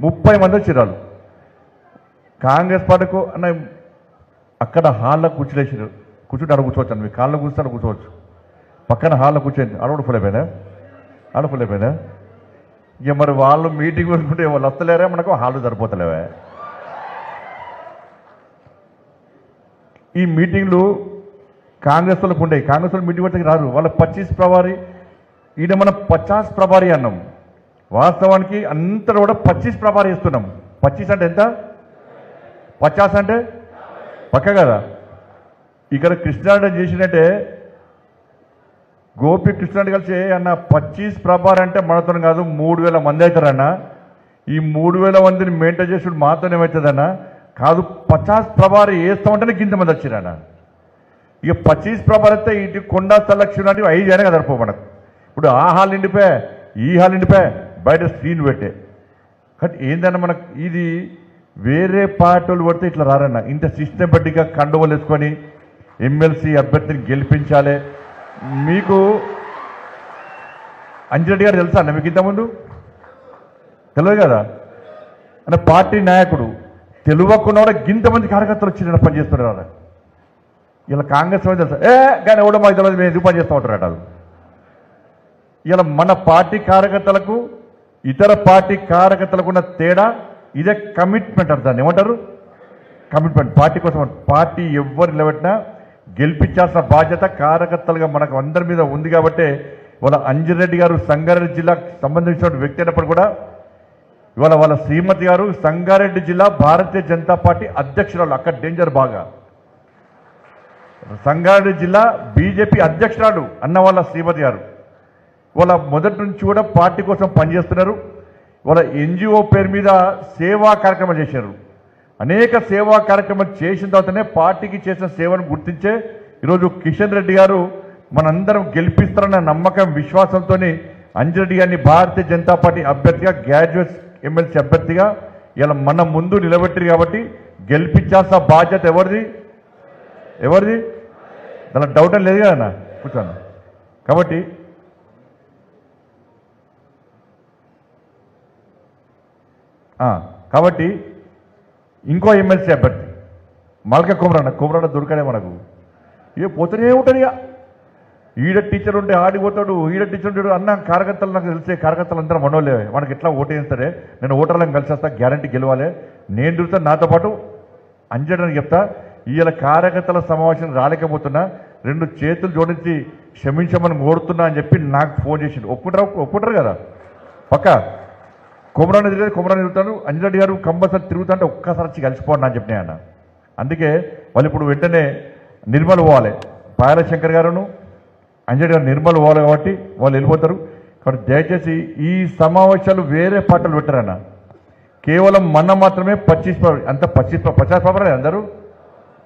ముప్పై మంది వచ్చిరాలు కాంగ్రెస్ పార్టీకు అన్న అక్కడ హాల్లో కూర్చులేసారు కూర్చుంటే అక్కడ కూర్చోవచ్చు అండి మీ కాళ్ళలో కూర్చుంటే కూర్చోవచ్చు. పక్కన హాల్లో కూర్చోండి అక్కడ కూడా ఫుల్ అయిపోయిందా ఫుల్ ఇక మరి వాళ్ళు మీటింగ్ పెట్టుకుంటే వాళ్ళు వస్తలేరా మనకు హాల్ సరిపోతలేవే. ఈ మీటింగ్లు కాంగ్రెస్ వాళ్ళకు ఉండేవి. కాంగ్రెస్ వాళ్ళు మీటింగ్ పెడితే రారు. వాళ్ళ పచ్చీస్ ప్రభారి ఈయన మనం పచాస్ ప్రభారి అన్నాం. వాస్తవానికి అంతా కూడా పచ్చిస్ ప్రభారి ఇస్తున్నాం పచ్చిస్ అంటే ఎంత? పచాస్ అంటే? పక్క కదా. ఇక్కడ కృష్ణారెడ్డి చేసినట్టే గోపి కృష్ణారెడ్డి కలిసి అన్న పచ్చీస్ ప్రభారి అంటే మనతో కాదు మూడు వేల మంది అవుతారన్న. ఈ మూడు వేల మందిని మెయింటైన్ చేసుడు మాతోనే ఏమవుతుందన్న కాదు పచాస్ ప్రభారి వేస్తామంటేనే గింత మంది వచ్చిరన్న ఇక పచ్చీస్ ప్రభారి అయితే ఇటు కొండా సెలక్షన్ అంటే ఐదు అయినా కదా సరిపో మనకు. ఇప్పుడు ఆ హాల్ నిండిపోయా ఈ హాల్ నిండిపోయా. బయట స్క్రీన్ పెట్టే. కానీ ఏందన్న మనకు ఇది వేరే పార్టీలు పడితే ఇట్లా రారన్న. ఇంత సిస్టమేటిక్గా కండువలు వేసుకొని ఎమ్మెల్సీ అభ్యర్థిని గెలిపించాలి. మీకు అంజిరెడ్డి గారు తెలుసా అన్న మీకు ఇంతకుముందు? తెలియదు కదా? అంటే పార్టీ నాయకుడు తెలియకుండా కూడా గింతమంది కార్యకర్తలు వచ్చి పని చేస్తున్నారు కదా ఇలా కాంగ్రెస్ వాళ్ళు తెలుసా? ఏ కానీ ఎవడో మాకు తెలియదు మేము ఎందుకు పని చేస్తూ ఉంటారట ఇలా మన పార్టీ కార్యకర్తలకు ఇతర పార్టీ కార్యకర్తలకు ఉన్న తేడా ఇదే కమిట్మెంట్ అంటారు దాన్ని. ఏమంటారు? కమిట్మెంట్ పార్టీ కోసం పార్టీ ఎవరు నిలబెట్టినా గెలిపించాల్సిన బాధ్యత కార్యకర్తలుగా మనకు అందరి మీద ఉంది కాబట్టి ఇవాళ అంజిరెడ్డి గారు సంగారెడ్డి జిల్లాకు సంబంధించిన వ్యక్తి అయినప్పుడు కూడా ఇవాళ వాళ్ళ శ్రీమతి గారు సంగారెడ్డి జిల్లా భారతీయ జనతా పార్టీ అధ్యక్షురాలు. అక్కడ డేంజర్ బాగా. సంగారెడ్డి జిల్లా బీజేపీ అధ్యక్షురాలు అన్న వాళ్ళ శ్రీమతి గారు. వాళ్ళ మొదటి నుంచి కూడా పార్టీ కోసం పనిచేస్తున్నారు. వాళ్ళ ఎన్జిఓ పేరు మీద సేవా కార్యక్రమం చేశారు. అనేక సేవా కార్యక్రమాలు చేసిన తర్వాతనే పార్టీకి చేసిన సేవను గుర్తించే ఈరోజు కిషన్ రెడ్డి గారు మనందరం గెలిపిస్తారన్న నమ్మకం విశ్వాసంతో అంజిరెడ్డి గారిని భారతీయ జనతా పార్టీ అభ్యర్థిగా గ్రాడ్యుయేట్ ఎమ్మెల్సీ అభ్యర్థిగా ఇలా మన ముందు నిలబెట్టారు కాబట్టి గెలిపించాల్సిన బాధ్యత ఎవరిది? ఎవరిది? దాని డౌట్ లేదు కదా కూర్చోను కాబట్టి కాబట్టి ఇంకో ఎమ్మెల్సీ అభ్యర్థి మల్క కుమరన్న కుమరన్న దొరకడే మనకు. ఇక పోతూనే ఉంటాడు ఇక. ఈడ టీచర్ ఉంటే ఆడిపోతాడు ఈడ టీచర్ ఉంటాడు అన్న కార్యకర్తలు నాకు తెలిసే కార్యకర్తలు అందరూ మనోలే మనకి ఎట్లా ఓటు వేస్తారే నేను ఓటర్లను కలిసి వస్తా గ్యారంటీ గెలవాలి. నేను తిరుగుతాను నాతో పాటు అంజడానికి చెప్తా. ఈయన కార్యకర్తల సమావేశం రాలేకపోతున్నా రెండు చేతులు జోడించి క్షమించమని కోరుతున్నా అని చెప్పి నాకు ఫోన్ చేసిండు. ఒప్పుకుంటారు? ఒప్పుకుంటారు కదా? పక్కా? కుమరాన్ని తిరిగి కుమరాన్ని తిరుగుతాను అంజరెడ్డి గారు కంపల్సరీ తిరుగుతుంటే ఒక్కసారి వచ్చి కలిసిపోండి అని చెప్పినా ఆయన. అందుకే వాళ్ళు ఇప్పుడు వెంటనే నిర్మల్ పోవాలి. పాయల శంకర్ గారును అంజరెడ్డి గారు నిర్మల్ పోవాలి కాబట్టి వాళ్ళు వెళ్ళిపోతారు. కాబట్టి దయచేసి ఈ సమావేశాలు వేరే పాటలు పెట్టారన్న కేవలం మన మాత్రమే పచ్చీస్ అంత పచ్చీస్ పచాస్ పేపర్ అందరూ.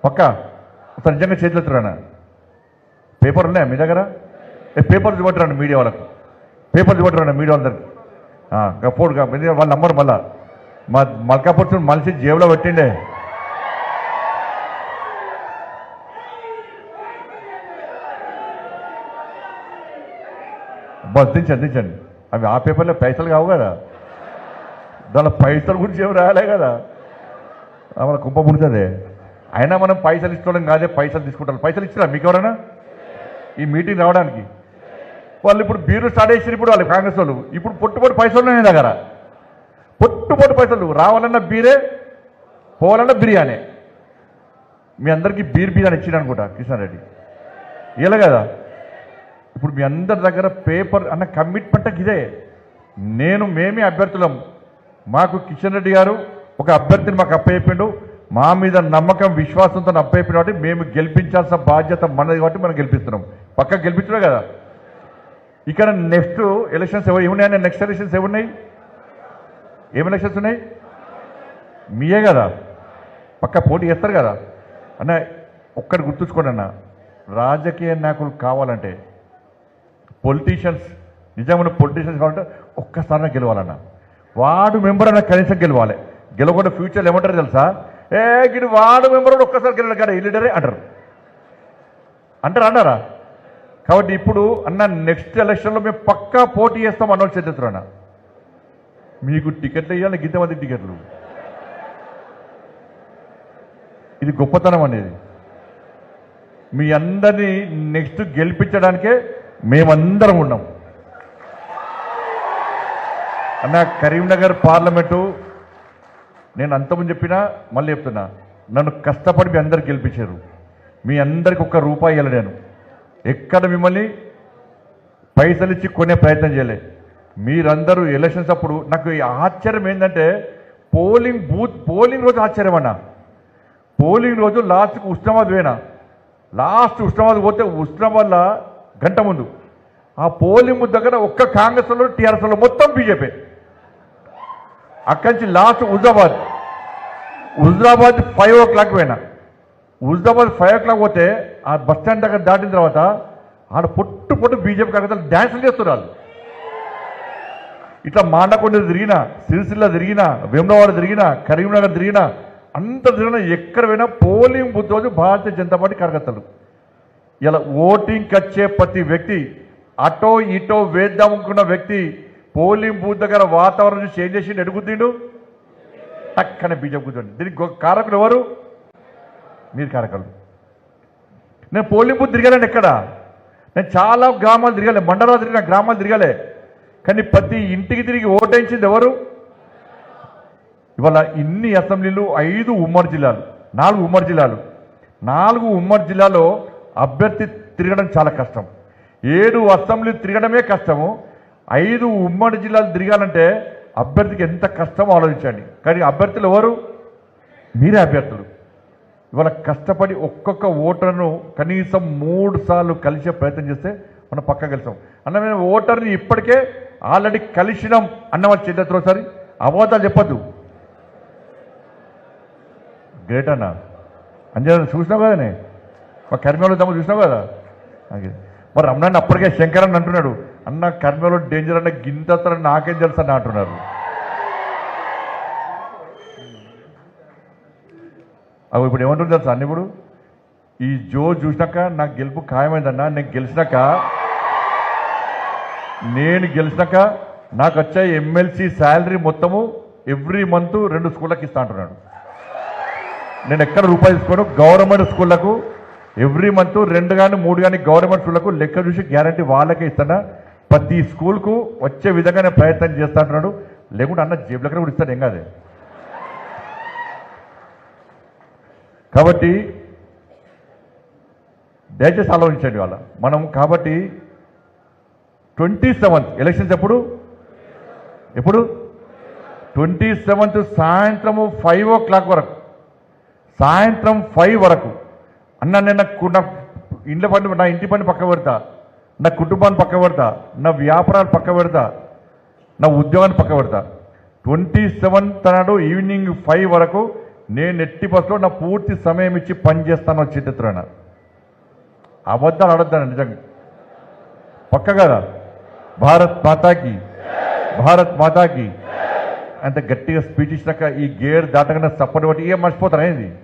పక్క? అసలు నిజంగా చేతులు ఎత్తురానా పేపర్ ఉన్నాయా మీ దగ్గర? పేపర్ చూపట్టరండి మీడియా వాళ్ళకు? పేపర్ చూపట్టరండి మీడియా వాళ్ళందరికి? పోడు వాళ్ళ నంబర్ మళ్ళా. మా మల్కాపూర్ మనిషి జేబులో పెట్టిండే. బస్ దించండి దించండి. అవి ఆ పేపర్లో పైసలు కావు కదా. దానిలో పైసలు గురించి ఏమి రాయాలే కదా. మన కుంప పుడుతుంది. అయినా మనం పైసలు ఇచ్చుకోవడం కాదే పైసలు తీసుకుంటారు. పైసలు ఇచ్చినా మీకు ఎవరైనా ఈ మీటింగ్ రావడానికి. వాళ్ళు ఇప్పుడు బీరు స్టార్ట్ చేసిన ఇప్పుడు వాళ్ళు కాంగ్రెస్ వాళ్ళు. ఇప్పుడు పొట్టుపొట్టు పైసలు ఉన్నాయి దగ్గర. పొట్టుపొట్టు పైసలు. రావాలన్నా బీరే పోవాలన్నా బిర్యానీ. మీ అందరికీ బీర్ బిర్యానీ ఇచ్చిండు అనుకుంటా కిషన్ రెడ్డి ఇలా కదా? ఇప్పుడు మీ అందరి దగ్గర పేపర్ అన్న కమిట్మెంట్ ఇదే. నేను మేమే అభ్యర్థులం. మాకు కిషన్ రెడ్డి గారు ఒక అభ్యర్థిని మాకు అప్పచెప్పిండు. మా మీద నమ్మకం విశ్వాసంతో అప్పచెప్పిన కాబట్టి మేము గెలిపించాల్సిన బాధ్యత మనది కాబట్టి మనం గెలిపిస్తున్నాం. పక్క గెలిపించడం కదా? ఇక్కడ నెక్స్ట్ ఎలక్షన్స్ ఎవరు ఏమున్నాయని నెక్స్ట్ ఎలక్షన్స్ ఏమున్నాయి ఏం ఎలక్షన్స్ ఉన్నాయి? మీయే కదా. పక్క పోటీ చేస్తారు కదా. అన్న ఒక్కటి గుర్తుంచుకోండి అన్న. రాజకీయ నాయకులు కావాలంటే పొలిటీషియన్స్ నిజమైన పొలిటీషియన్స్ కావాలంటే ఒక్కసారి గెలవాలన్న. వార్డు మెంబర్ అన్న కనీసం గెలవాలి. గెలవకుండా ఫ్యూచర్లో ఏమంటారు తెలుసా? ఏ గిడి వార్డు మెంబర్ కూడా ఒక్కసారి గెలవాలి కదా ఈ లీడరే అంటారు. అంటారా అన్నారా కాబట్టి ఇప్పుడు అన్న నెక్స్ట్ ఎలక్షన్లో మేము పక్కా పోటీ చేస్తాం అన్నోళ్ళు చేతున్నారు అన్న. మీకు టికెట్లు ఇవ్వాలి గింతమంది టికెట్లు. ఇది గొప్పతనం అనేది. మీ అందరినీ నెక్స్ట్ గెలిపించడానికే మేమందరం ఉన్నాం. అన్న కరీంనగర్ పార్లమెంటు నేను అంతకుముందు చెప్పినా మళ్ళీ చెప్తున్నా. నన్ను కష్టపడి మీ అందరు గెలిపించారు. మీ అందరికి ఒక్క రూపాయి వెళ్ళలేను ఎక్కడ మిమ్మల్ని పైసలు ఇచ్చి కొనే ప్రయత్నం చేయలే. మీరందరూ ఎలక్షన్స్ అప్పుడు నాకు ఈ ఆశ్చర్యం ఏంటంటే పోలింగ్ బూత్ పోలింగ్ రోజు ఆశ్చర్యం అన్న. పోలింగ్ రోజు లాస్ట్కి ఉస్నాబాద్ పోయినా. లాస్ట్ ఉస్నాబాద్ పోతే ఉస్నాబాద్లో గంట ముందు. ఆ పోలింగ్ దగ్గర ఒక్క కాంగ్రెస్లో టీఆర్ఎస్లో మొత్తం బీజేపీ. అక్కడి నుంచి last Huzabad Huzurabad five o'clock పోయినా. హుజాబాద్ ఫైవ్ ఓ క్లాక్ పోతే ఆ బస్ స్టాండ్ దగ్గర దాటిన తర్వాత ఆడ పొట్టు పొట్టు బీజేపీ కార్యకర్తలు డ్యాన్సులు చేస్తున్నారు ఇట్లా మాండకొండ తిరిగినా సిరిసిల్ల తిరిగినా వేమలవాడ తిరిగినా కరీంనగర్ తిరిగినా అంత తిరిగినా ఎక్కడ పోయినా పోలింగ్ బుద్ధి రోజు భారతీయ జనతా పార్టీ కార్యకర్తలు. ఇలా ఓటింగ్కి వచ్చే ప్రతి వ్యక్తి అటో ఇటో వేద్దాం అనుకున్న వ్యక్తి పోలింగ్ బూత్ దగ్గర వాతావరణం చేంజ్ చేసి ఎడుగుతుండు టక్కన బీజేపీ కూర్చోండి. దీనికి కారకులు ఎవరు? మీరు కారకులు. నేను పోలింపు తిరగలేను ఎక్కడ? నేను చాలా గ్రామాలు తిరగలే మండలాలు తిరిగిన గ్రామాలు తిరగలే. కానీ ప్రతి ఇంటికి తిరిగి ఓటేయించింది ఎవరు? ఇవాళ ఇన్ని అసెంబ్లీలు ఐదు ఉమ్మడి జిల్లాలు నాలుగు ఉమ్మడి జిల్లాలు. నాలుగు ఉమ్మడి జిల్లాలో అభ్యర్థి తిరగడం చాలా కష్టం. ఏడు అసెంబ్లీ తిరగడమే కష్టము. ఐదు ఉమ్మడి జిల్లాలు తిరగాలంటే అభ్యర్థికి ఎంత కష్టమో ఆలోచించండి. కానీ అభ్యర్థులు ఎవరు? మీరే అభ్యర్థులు. ఇవాళ కష్టపడి ఒక్కొక్క ఓటర్ను కనీసం మూడు సార్లు కలిసే ప్రయత్నం చేస్తే మనం పక్క కలిసాం అన్న మేము ఓటర్ని ఇప్పటికే ఆల్రెడీ కలిసినాం అన్నవాళ్ళు చెల్లెత్తులు ఒకసారి. అబద్ధాలు చెప్పద్దు. గ్రేట్ అన్న. అంజనా చూసినావు కదనే మా కర్మలో తమ్ము చూసినావు కదా? మరి రమణాన్ని అప్పటికే శంకర్ అని అంటున్నాడు. అన్న కర్మలో డేంజర్ అన్న గింత నాకేం తెలుసు అని అంటున్నారు. అవి ఇప్పుడు ఏమంటుంది తెలుసా అన్న ఇప్పుడు? ఈ జో చూసినాక నాకు గెలుపు ఖాయమైందన్న నేను గెలిచినాక నేను గెలిచినాక నాకు వచ్చే ఎమ్మెల్సీ శాలరీ మొత్తము ఎవ్రీ మంత్ రెండు స్కూళ్ళకి ఇస్తా అంటున్నాడు. నేను ఎక్కడ రూపాయి తీసుకోను? గవర్నమెంట్ స్కూళ్ళకు ఎవ్రీ మంత్ రెండు కానీ మూడు కానీ గవర్నమెంట్ స్కూళ్ళకు లెక్క చూసి గ్యారంటీ వాళ్ళకే ఇస్తానా? ప్రతి స్కూల్కు వచ్చే విధంగా నేను ప్రయత్నం చేస్తా అంటున్నాడు. లేకుంటే అన్న జేబులకి కూడా ఇస్తాను ఏం కాదు. కాబట్టి దయచేసి ఆలోచించండి వాళ్ళ. మనం కాబట్టి ట్వంటీ సెవెంత్ ఎలక్షన్స్ ఎప్పుడు? ఎప్పుడు? ట్వంటీ సెవెంత్ సాయంత్రము ఫైవ్ ఓ క్లాక్ వరకు. సాయంత్రం ఫైవ్ వరకు. అన్న నేను నాకు నా ఇండ్ల పని నా ఇంటి పని పక్క పెడతా. నా కుటుంబాన్ని పక్క పెడతా. నా వ్యాపారాలు పక్క పెడతా. నా ఉద్యోగాన్ని పక్క పెడతా. ట్వంటీ సెవెంత్ నాడు ఈవినింగ్ ఫైవ్ వరకు నేను ఎట్టి బస్సులో నా పూర్తి సమయం ఇచ్చి పని చేస్తాను అబద్ధాలు అడద్దాను నిజంగా. పక్క కదా. భారత్ మాతాకి. భారత్ మాతాకి. అంత గట్టిగా స్పీచ్ ఇచ్చినాక ఈ గేర్ దాటకుండా సపోర్ట్ బట్టి ఏం మర్చిపోతాను ఏంది?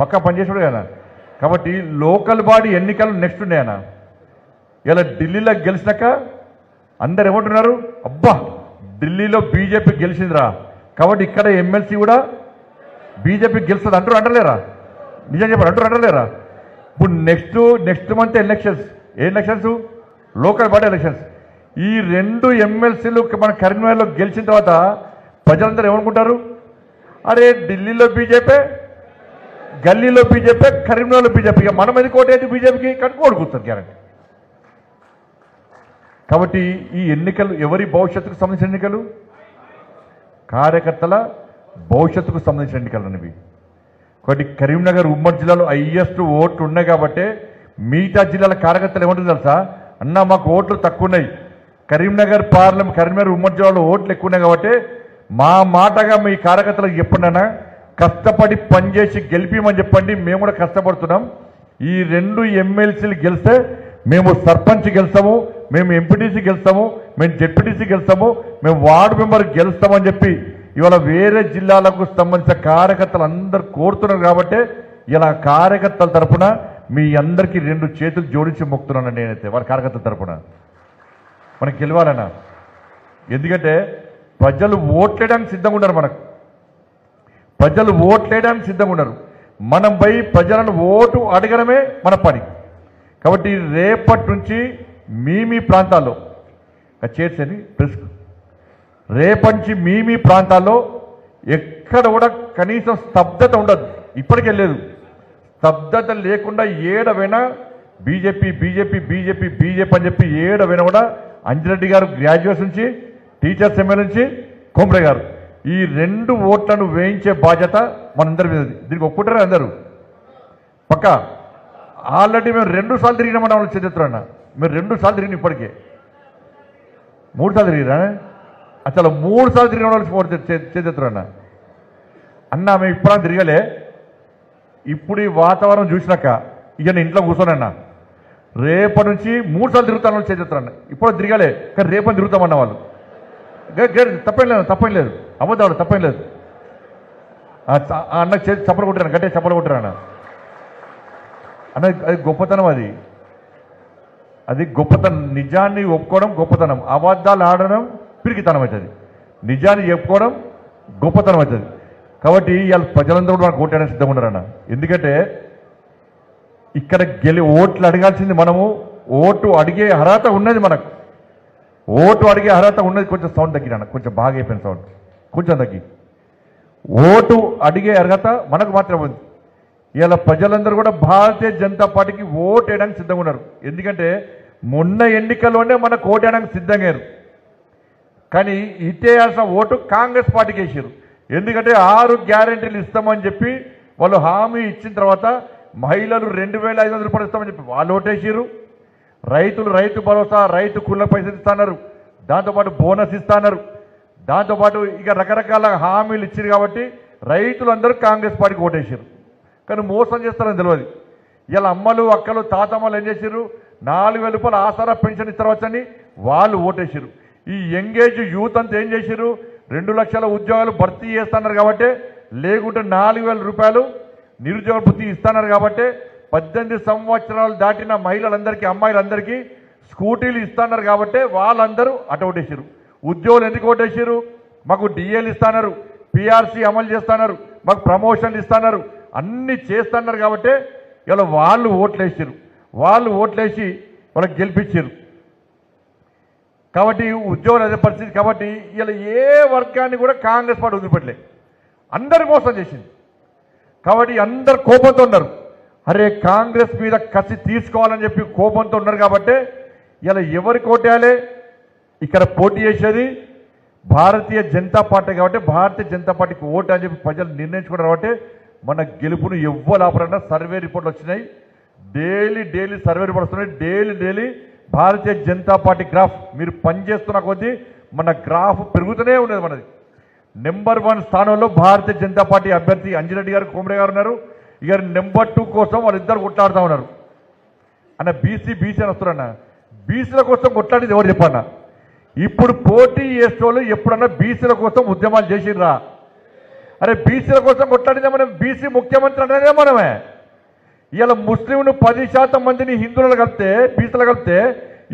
పక్క పనిచేసాడు కదా. కాబట్టి లోకల్ బాడీ ఎన్నికలు నెక్స్ట్ ఉన్నాయన ఇలా ఢిల్లీలో గెలిచినాక అందరు ఏమంటున్నారు? అబ్బా ఢిల్లీలో బీజేపీ గెలిచిందిరా. కాబట్టి ఇక్కడ ఎమ్మెల్సీ కూడా బీజేపీ గెలుస్తుంది అంటారు అంటలేరా? నిజం చెప్పారు అంటారు అంటలేరా? ఇప్పుడు నెక్స్ట్ నెక్స్ట్ మంత్ ఎలక్షన్స్ ఏ ఎలక్షన్స్ లోకల్ బాడీ ఎలక్షన్స్ ఈ రెండు ఎమ్మెల్సీలు మన కరీంనగర్లో గెలిచిన తర్వాత ప్రజలందరూ ఏమనుకుంటారు? అరే ఢిల్లీలో బీజేపీ గల్లీలో బీజేపీ కరీంనగర్లో బీజేపీ. ఇక మనం ఎందుకు ఓటేది బీజేపీకి? కనుక ఓడుకుంటారు గ్యారంటీ. కాబట్టి ఈ ఎన్నికలు ఎవరి భవిష్యత్తుకు సంబంధించిన ఎన్నికలు? కార్యకర్తల భవిష్యత్తుకు సంబంధించిన ఎన్నికలు అనేవి కాబట్టి కరీంనగర్ ఉమ్మడి జిల్లాలో హైయెస్ట్ ఓట్లు ఉన్నాయి కాబట్టి మిగతా జిల్లాల కార్యకర్తలు ఏమంటుంది తెలుసా? అన్న మాకు ఓట్లు తక్కువ ఉన్నాయి కరీంనగర్ పార్లమెంట్ కరీంనగర్ ఉమ్మడి జిల్లాలో ఓట్లు ఎక్కువ ఉన్నాయి కాబట్టి మా మాటగా మీ కార్యకర్తలకు చెప్పండినా కష్టపడి పనిచేసి గెలిపిమని చెప్పండి మేము కూడా కష్టపడుతున్నాం. ఈ రెండు ఎమ్మెల్సీలు గెలిస్తే మేము సర్పంచ్ గెలుస్తాము మేము ఎంపీటీసీ గెలుస్తాము మేము జెడ్పీటీసీ గెలుస్తాము మేము వార్డు మెంబర్ గెలుస్తామని చెప్పి ఇవాళ వేరే జిల్లాలకు సంబంధించిన కార్యకర్తలు అందరు కోరుతున్నారు కాబట్టి ఇలా కార్యకర్తల తరపున మీ అందరికీ రెండు చేతులు జోడించి మొక్కుతున్నాను నేనైతే వారి కార్యకర్తల తరపున. మనకి గెలవాలన్నా ఎందుకంటే ప్రజలు ఓట్లేయడానికి సిద్ధంగా ఉన్నారు మనకు. ప్రజలు ఓట్లేయడానికి సిద్ధంగా ఉన్నారు. మనం పోయి ప్రజలను ఓటు అడగడమే మన పని. కాబట్టి రేపటి నుంచి మీ మీ ప్రాంతాల్లో చేర్చని ప్రెస్ రేపటి మీ మీ ప్రాంతాల్లో ఎక్కడ కూడా కనీసం స్తబ్దత ఉండదు. ఇప్పటికే లేదు. స్తబ్దత లేకుండా ఏడవైనా బీజేపీ బీజేపీ బీజేపీ బీజేపీ అని చెప్పి ఏడవైనా కూడా అంజిరెడ్డి గారు గ్రాడ్యుయేట్స్ నుంచి టీచర్స్ ఎమ్మెల్యే నుంచి కొమ్రే గారు. ఈ రెండు ఓట్లను వేయించే బాధ్యత మనందరి మీద దీనికి ఒప్పుకుంటారా అందరూ? పక్క. ఆల్రెడీ మేము రెండు సార్లు తిరిగినామని వాళ్ళు చరిత్రన్న మీరు రెండు సార్లు తిరిగిన ఇప్పటికే. మూడు సార్లు తిరిగిరా? అసలు మూడు సార్లు తిరిగిన వాళ్ళు చేతున్నా అన్న. మేము ఇప్పుడు తిరగలే. ఇప్పుడు ఈ వాతావరణం చూసినాక ఇక నేను ఇంట్లో కూర్చోనన్నా రేపటి నుంచి మూడు సార్లు తిరుగుతాను చేతున్నా ఇప్పుడు తిరగలే కానీ రేపని తిరుగుతామన్న వాళ్ళు. గే- తప్పేం లేదు తప్పేం లేదు. అబద్ధాడు తప్పేం లేదు. చ- అన్నకు చేతి చప్పలు కొట్టాను గట్టే చప్పలు కొట్టాను అన్న అది గొప్పతనం అది. అది గొప్పతనం. నిజాన్ని ఒప్పుకోవడం గొప్పతనం. అబద్ధాలు ఆడడం పిరికితనం అవుతుంది. నిజాన్ని చెప్పుకోవడం గొప్పతనం అవుతుంది. కాబట్టి ఇవాళ ప్రజలందరూ కూడా మనకు ఓటేయడానికి సిద్ధంగా ఉన్నారన్న. ఎందుకంటే ఇక్కడ గెలి ఓట్లు అడగాల్సింది మనము. ఓటు అడిగే అర్హత ఉన్నది మనకు. ఓటు అడిగే అర్హత ఉన్నది కొంచెం సౌండ్ తగ్గిన కొంచెం బాగా అయిపోయిన సౌండ్. కొంచెం తగ్గి. ఓటు అడిగే అర్హత మనకు మాత్రం ఉంది. ఇలా ప్రజలందరూ కూడా భారతీయ జనతా పార్టీకి ఓటు వేయడానికి సిద్ధంగా ఉన్నారు. ఎందుకంటే మొన్న ఎన్నికల్లోనే మనకు ఓటు వేయడానికి సిద్ధంగా అయ్యారు. కానీ ఇచ్చేయాల్సిన ఓటు కాంగ్రెస్ పార్టీకి వేసారు ఎందుకంటే ఆరు గ్యారెంటీలు ఇస్తామని చెప్పి వాళ్ళు హామీ ఇచ్చిన తర్వాత మహిళలు రెండు వేల ఐదు వందల రూపాయలు ఇస్తామని చెప్పి వాళ్ళు ఓటేసారు రైతులు రైతు భరోసా రైతు కుళ్ళ పైసలు ఇస్తున్నారు. దాంతోపాటు బోనస్ ఇస్తున్నారు. దాంతోపాటు ఇక రకరకాల హామీలు ఇచ్చారు కాబట్టి రైతులందరూ కాంగ్రెస్ పార్టీకి ఓటేసారు కానీ మోసం చేస్తారని తెలియదు. ఇలా అమ్మలు అక్కలు తాతమ్మలు ఏం చేశారు నాలుగు వేల రూపాయలు ఆసరా పెన్షన్ ఇస్తారవచ్చని వాళ్ళు ఓటేసారు ఈ ఎంగేజ్ యూత్ అంతా ఏం చేశారు రెండు లక్షల ఉద్యోగాలు భర్తీ చేస్తున్నారు కాబట్టి లేకుంటే నాలుగు వేల రూపాయలు నిరుద్యోగ భృతి ఇస్తున్నారు కాబట్టి పద్దెనిమిది సంవత్సరాలు దాటిన మహిళలందరికీ అమ్మాయిలందరికీ స్కూటీలు ఇస్తున్నారు కాబట్టి వాళ్ళందరూ అటు ఓటేసారు ఉద్యోగులు ఎందుకు ఓటేసారు మాకు డిఏలు ఇస్తున్నారు పిఆర్సీ అమలు చేస్తున్నారు మాకు ప్రమోషన్లు ఇస్తున్నారు అన్ని చేస్తున్నారు కాబట్టి ఇలా వాళ్ళు ఓట్లేసారు వాళ్ళు ఓట్లేసి వాళ్ళకి గెలిపించారు కాబట్టి ఉద్యోగం అదే పరిస్థితి కాబట్టి ఇలా ఏ వర్గాన్ని కూడా కాంగ్రెస్ పార్టీ వదిలిపెట్టలే. అందరు మోసం చేసింది. కాబట్టి అందరు కోపంతో ఉన్నారు. అరే కాంగ్రెస్ మీద కసి తీసుకోవాలని చెప్పి కోపంతో ఉన్నారు కాబట్టి ఇలా ఎవరికి ఓటేయాలి ఇక్కడ పోటీ చేసేది భారతీయ జనతా పార్టీ కాబట్టి భారతీయ జనతా పార్టీకి ఓటు అని చెప్పి ప్రజలు నిర్ణయించుకున్నారు కాబట్టి మన గెలుపును ఎవ్వరు ఆపరన్నా సర్వే రిపోర్ట్లు వచ్చినాయి. డైలీ డైలీ సర్వే రిపోర్ట్ వస్తున్నాయి. Daily daily Bharatiya Janata Party graph మీరు పనిచేస్తున్న కొద్దీ మన గ్రాఫ్ పెరుగుతూనే ఉండేది మనది. నెంబర్ వన్ స్థానంలో భారతీయ జనతా పార్టీ అభ్యర్థి అంజిరెడ్డి గారు కోమరే గారు ఉన్నారు. ఇక నెంబర్ టూ కోసం వాళ్ళిద్దరు కొట్లాడుతూ ఉన్నారు. అన్న బీసీ బీసీ అని వస్తున్నారన్న బీసీల కోసం కొట్లాడేది ఎవరు చెప్పన్న ఇప్పుడు పోటీ చేసేవాళ్ళు ఎప్పుడన్నా బీసీల కోసం ఉద్యమాలు చేసిర్రా అరే బీసీల కోసం కొట్లాడితే మనం బీసీ ముఖ్యమంత్రి అనేదే మనమే. ఇలా ముస్లింలు పది శాతం మందిని హిందువులు కలిపితే బీసీలు కలిపితే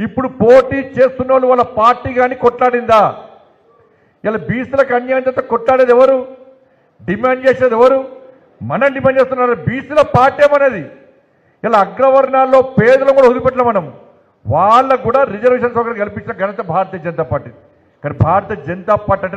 ఇప్పుడు పోటీ చేస్తున్న వాళ్ళు వాళ్ళ పార్టీ కానీ కొట్లాడిందా? ఇలా బీసీలకు అన్యాయం చేస్తే కొట్లాడేది ఎవరు? డిమాండ్ చేసేది ఎవరు? మనం డిమాండ్ చేస్తున్నారు. బీసీల పార్టీ ఏమనేది? ఇలా అగ్రవర్ణాల్లో పేదలను కూడా వదిలిపెట్టలేం మనం. వాళ్ళకు కూడా రిజర్వేషన్ సౌకర్యం కల్పించిన ఘనత భారతీయ జనతా పార్టీ. కానీ భారతీయ జనతా పార్టీ అంటే